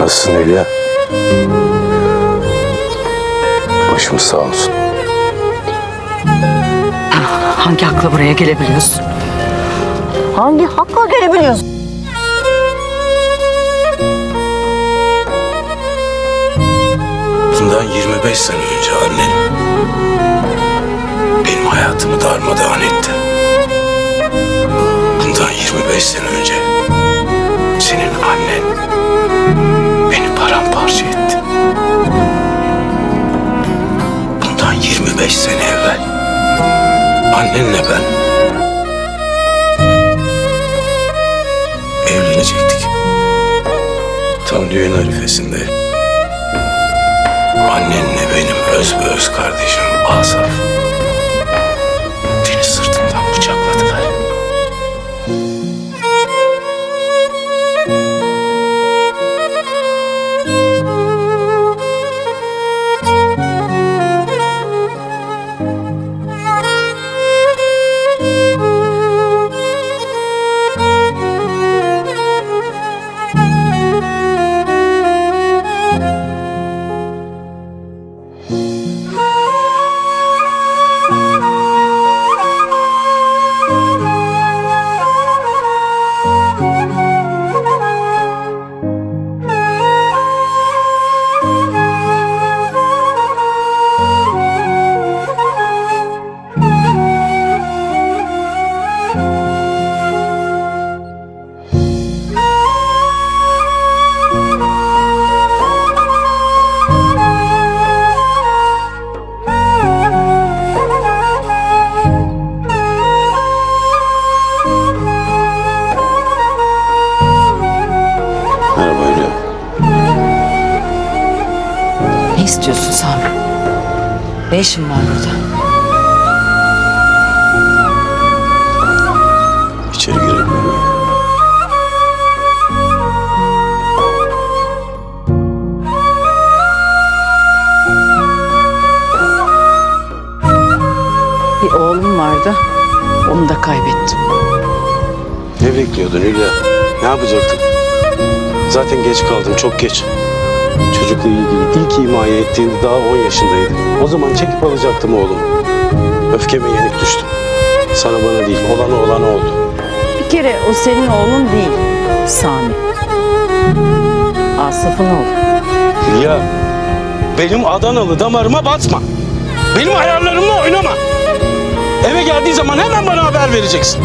Nasılsın Hülya? Başımız sağ olsun. Hangi hakla buraya gelebiliyorsun? Hangi hakla gelebiliyorsun? Bundan 25 sene önce annen benim hayatımı darmadağın etti. Bundan 25 sene önce senin annen paramparça etti. Bundan 25 sene evvel annenle ben evlenecektik. Tam düğün arifesinde Annenle benim öz be öz kardeşim Asaf. Ne istiyorsun Sami? Ne işin var burada? İçeri girebilir miyim? Bir oğlum vardı. Onu da kaybettim. Ne bekliyordun Hülya? Ne yapacaktın? Zaten geç kaldın, çok geç. Çocukla ilgili ilk himaye ettiğinde daha 10 yaşındaydın. O zaman çekip alacaktım oğlum. Öfkeme yenik düştüm. Sana bana değil, olana olana oldu. Bir kere o senin oğlun değil. Sami. Asaf'ın oğlu. Hülya, benim Adanalı damarıma basma. Benim ayarlarımla oynama. Eve geldiği zaman hemen bana haber vereceksin.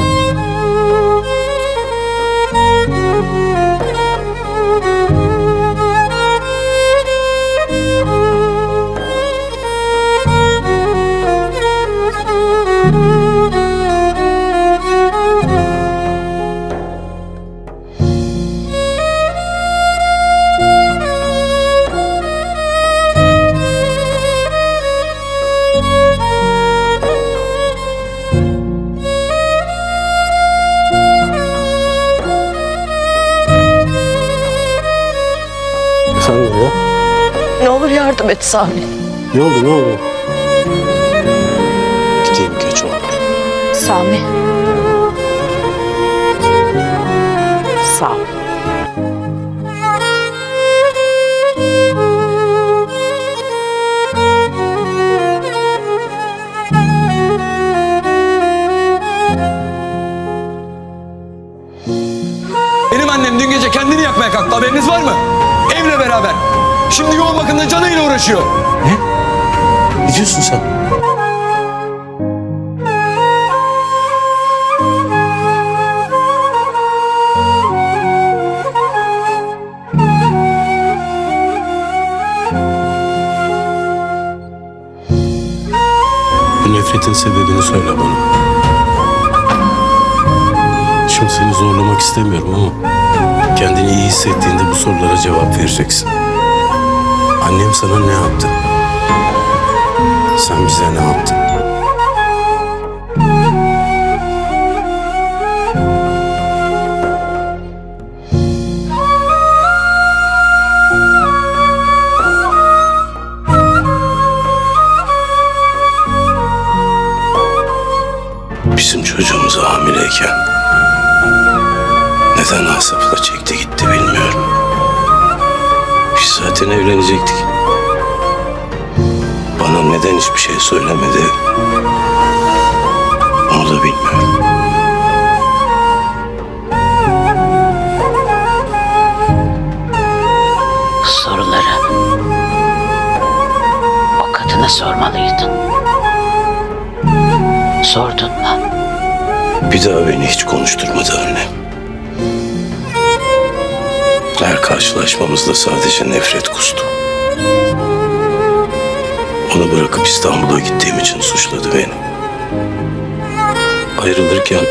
Ne olur yardım et Sami. Ne oldu, ne oldu? Gideyim geç oldu. Sami. Sağ ol. Benim annem dün gece kendini yakmaya kalktı. Haberiniz var mı? Şimdi yoğun bakımda canıyla uğraşıyor. Ne diyorsun sen? Bu nefretin sebebini söyle bana. Şimdi seni zorlamak istemiyorum ama kendini iyi hissettiğinde bu sorulara cevap vereceksin. Annem sana ne yaptı? Sen bize ne yaptın? Bizim çocuğumuz hamileyken neden Asaf'la çekti gitti bilmiyorum. Zaten evlenecektik. Bana neden hiçbir şey söylemedi? Onu da bilmiyorum. Soruları o kadına sormalıydın. Sordun mu? Bir daha beni hiç konuşturmadı anne. Her karşılaşmamızda sadece nefret kustu. Onu bırakıp İstanbul'a gittiğim için suçladı beni. Ayrılırken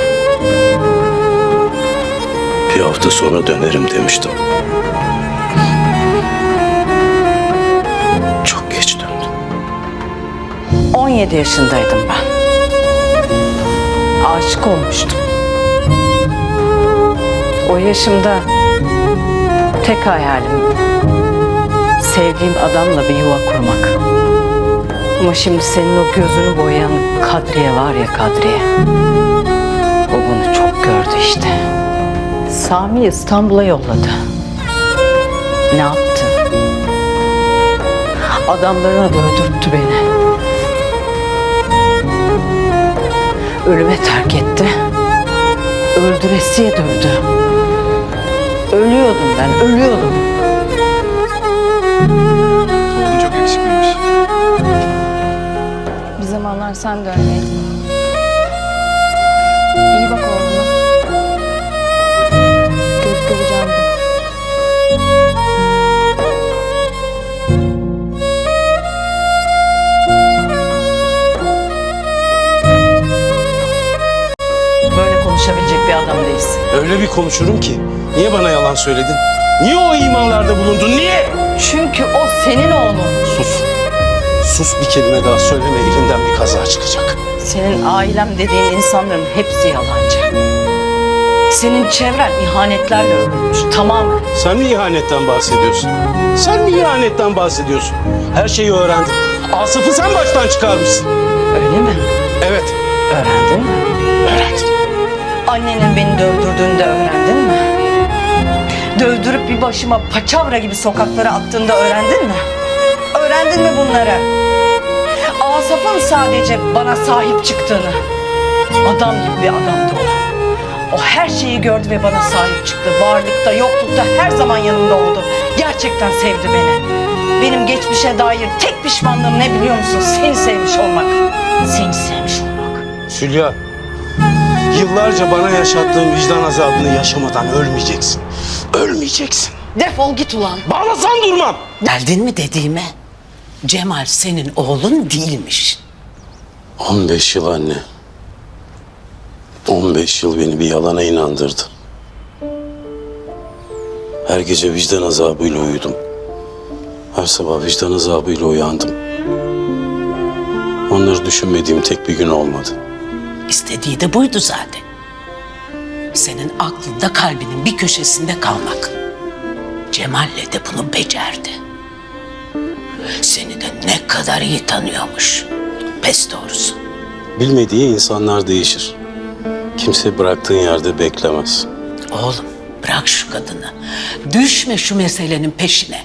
bir hafta sonra dönerim demiştim. Çok geç döndüm. 17 yaşındaydım ben. Aşık olmuştum. O yaşımda tek hayalim sevdiğim adamla bir yuva kurmak. Ama şimdi senin o gözünü boyayan Kadriye var ya Kadriye. O bunu çok gördü işte. Sami İstanbul'a yolladı. Ne yaptı? Adamlarına da öldürttü beni. Ölüme terk etti. Öldüresiye dövdü. Ölüyordum ben, ölüyordum. Oğlun çok yakışıklıymış. Bir zamanlar sen de öyleydin. İyi bak oğluna. Görüp göreceğim. Böyle konuşabilecek bir adam değilsin. Öyle bir konuşurum ki. Niye bana yalan söyledin? Niye o imanlarda bulundun? Niye? Çünkü o senin oğlun. Sus. Sus bir kelime daha söyleme elimden bir kaza çıkacak. Senin ailem dediğin insanların hepsi yalancı. Senin çevren ihanetlerle örülmüş tamamen. Sen mi ihanetten bahsediyorsun? Sen mi ihanetten bahsediyorsun? Her şeyi öğrendim. Asaf'ı sen baştan çıkarmışsın. Öyle mi? Evet, Öğrendin mi? öğrendim. Annenin beni dövdürdüğünü de öğrendin mi? Dövdürüp bir başıma paçavra gibi sokaklara attığında öğrendin mi? Öğrendin mi bunları? Asaf'ın sadece bana sahip çıktığını. Adam gibi bir adamdı o. O her şeyi gördü ve bana sahip çıktı. Varlıkta, yoklukta her zaman yanımda oldu. Gerçekten sevdi beni. Benim geçmişe dair tek pişmanlığım ne biliyor musun? Seni sevmiş olmak. Seni sevmiş olmak. Sülya, yıllarca bana yaşattığın vicdan azabını yaşamadan ölmeyeceksin. Ölmeyeceksin. Defol git ulan. Bağlasan durmam. Geldin mi dediğime? Cemal senin oğlun değilmiş. 15 yıl anne. 15 yıl beni bir yalana inandırdı. Her gece vicdan azabıyla uyudum. Her sabah vicdan azabıyla uyandım. Onları düşünmediğim tek bir gün olmadı. İstediği de buydu zaten. Senin aklında kalbinin bir köşesinde kalmak. Cemal'le de bunu becerdi. Seni de ne kadar iyi tanıyormuş. Pes doğrusu. Bilmediği insanlar değişir. Kimse bıraktığın yerde beklemez. Oğlum bırak şu kadını. Düşme şu meselenin peşine.